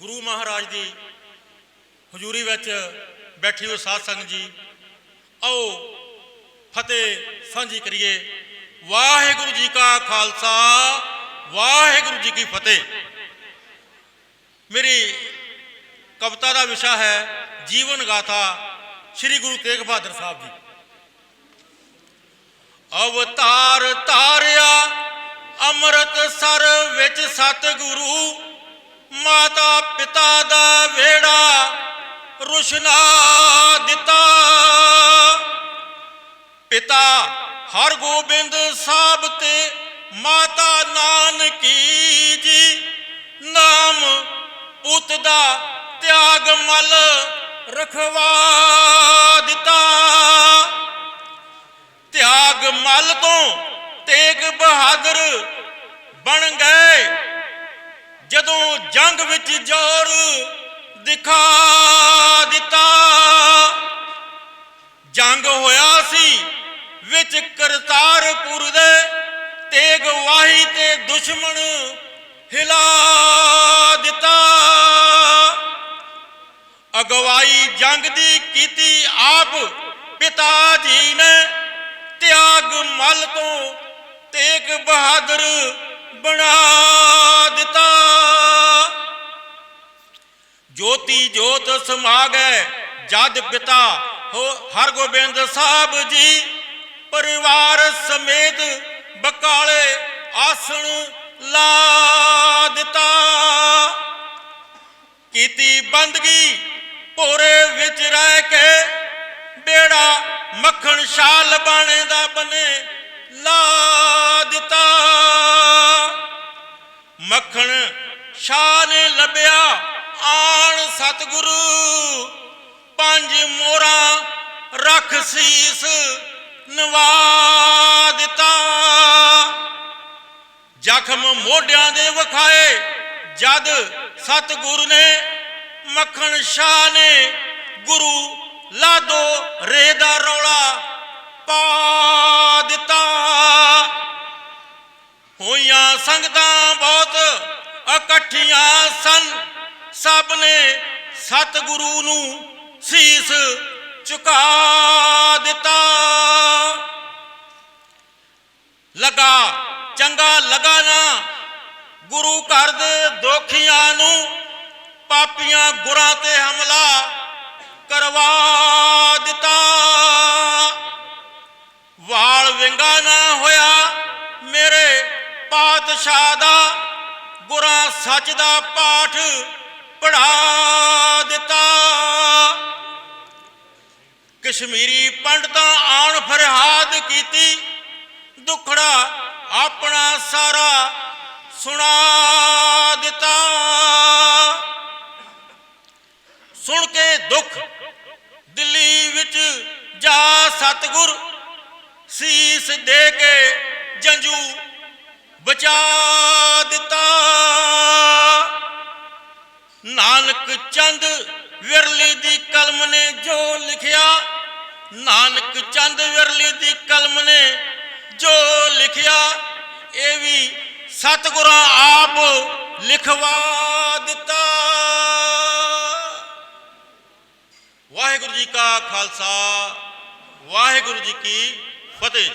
ਗੁਰੂ ਮਹਾਰਾਜ ਦੀ ਹਜ਼ੂਰੀ ਵਿੱਚ ਬੈਠੀ ਹੋਈ ਸਾਧ ਸੰਗਤ ਜੀ, ਆਓ ਫਤਿਹ ਸਾਂਝੀ ਕਰੀਏ। ਵਾਹਿਗੁਰੂ ਜੀ ਕਾ ਖਾਲਸਾ, ਵਾਹਿਗੁਰੂ ਜੀ ਕੀ ਫਤਿਹ। ਮੇਰੀ ਕਵਿਤਾ ਦਾ ਵਿਸ਼ਾ ਹੈ ਜੀਵਨ ਗਾਥਾ ਸ੍ਰੀ ਗੁਰੂ ਤੇਗ ਬਹਾਦਰ ਸਾਹਿਬ ਜੀ। ਅਵਤਾਰ ਤਾਰਿਆ ਅੰਮ੍ਰਿਤ ਸਰ ਵਿੱਚ ਸਤਿਗੁਰੂ ਮਾਤਾ ਪਿਤਾ ਦਾ ਵੇੜਾ ਰੁਸ਼ਨਾ ਦਿੱਤਾ। ਪਿਤਾ ਹਰਗੋਬਿੰਦ ਸਾਹਿਬ ਤੇ ਮਾਤਾ ਨਾਨਕੀ ਜੀ ਨਾਮ ਪੁੱਤ ਦਾ ਤਿਆਗ ਮਲ ਰਖਵਾ ਦਿੱਤਾ। ਤਿਆਗ ਮਲ ਤੋਂ ਤੇਗ ਬਹਾਦਰ ਜਦੋਂ ਜੰਗ ਵਿੱਚ ਜੋਰ ਦਿਖਾ ਦਿੱਤਾ, ਜੰਗ ਹੋਇਆ ਸੀ ਵਿੱਚ ਕਰਤਾਰਪੁਰ ਦੇ ਤੇਗ ਵਾਹੀ ਤੇ ਦੁਸ਼ਮਣ ਹਿਲਾ ਦਿੱਤਾ। ਅਗਵਾਈ ਜੰਗ ਦੀ ਕੀਤੀ ਆਪ ਪਿਤਾ ਜੀ ਨੇ, ਤਿਆਗ ਮਲ ਤੋਂ ਤੇਗ ਬਹਾਦਰ ਬਣਾ ਦਿੱਤਾ। ਜੋਤੀ ਜੋਤ ਸਮਾਗੇ, ਜਦ ਪਿਤਾ ਹੋ ਹਰਗੋਬਿੰਦ ਸਾਹਿਬ ਜੀ, ਪਰਿਵਾਰ ਸਮੇਤ ਬਕਾਲੇ ਆਸਣ ਲਾ ਦਿੱਤਾ। ਕੀਤੀ ਬੰਦਗੀ ਭੋਰੇ ਵਿੱਚ ਰਹਿ ਕੇ, ਬੇੜਾ ਮੱਖਣ ਸ਼ਾਲ ਬਾਣੇ ਦਾ ਬਨੇ ਲਾ ਦਿੱਤਾ। ਮੱਖਣ ਸ਼ਾਹ ਲੱਭਿਆ ਆਣ ਸਤਿਗੁਰੂ, ਪੰਜ ਮੋਰਾ ਰੱਖ ਸੀਸ, ਨਵਾ ਦਿੱਤਾ। ਜ਼ਖਮ ਮੋਢਿਆਂ ਦੇ ਵਿਖਾਏ, ਜਦ ਸਤਿਗੁਰੂ ਨੇ ਮੱਖਣ ਸ਼ਾਹ ਨੇ ਗੁਰੂ ਲਾਦੋ ਰੇ ਦਾ ਰੌਲਾ ਪਾ ਦਿੱਤਾ। ਹੋਈਆਂ ਸੰਗਤਾਂ ਬਹੁਤ ਇਕੱਠੀਆਂ ਸਨ। ਸਭ ਨੇ ਸਤਿਗੁਰੂ ਨੂੰ ਸੀਸ ਝੁਕਾ ਦਿੱਤਾ। ਲਗਾ, ਚੰਗਾ ਲਗਾ ਨਾ, ਗੁਰੂ ਘਰ ਦੇ ਦੋਖੀਆਂ ਨੂੰ ਪਾਪੀਆਂ ਗੁਰਾਂ ਤੇ ਹਮਲਾ ਕਰਵਾ ਦਿੱਤਾ। ਵਾਲ ਵਿੰਗਾ ਨਾ ਹੋਇਆ ਮੇਰੇ ਪਾਤਸ਼ਾਹ ਦਾ, ਗੁਰਾਂ ਸੱਚ ਦਾ ਪਾਠ ਪੜਾ ਦਿੱਤਾ। ਕਸ਼ਮੀਰੀ ਪੰਡਤਾਂ ਆਣ ਫਰਿਆਦ ਕੀਤੀ। ਦੁਖੜਾ ਆਪਣਾ ਸਾਰਾ ਸੁਣਾ ਦਿੱਤਾ। ਸੁਣ ਕੇ ਦੁੱਖ ਦਿੱਲੀ ਵਿੱਚ ਜਾ ਸਤਗੁਰ ਸੀਸ ਦੇ ਕੇ ਜੰਜੂ ਬਚਾ ਨਾਨਕ ਚੰਦ ਵਿਰਲੀ ਦੀ ਕਲਮ ਨੇ ਜੋ ਲਿਖਿਆ, ਨਾਨਕ ਚੰਦ ਵਿਰਲੀ ਦੀ ਕਲਮ ਨੇ ਜੋ ਲਿਖਿਆ, ਇਹ ਵੀ ਸਤਿਗੁਰਾਂ ਆਪ ਲਿਖਵਾ ਦਿੱਤਾ। ਵਾਹਿਗੁਰੂ ਜੀ ਕਾ ਖਾਲਸਾ, ਵਾਹਿਗੁਰੂ ਜੀ ਕੀ ਫਤਿਹ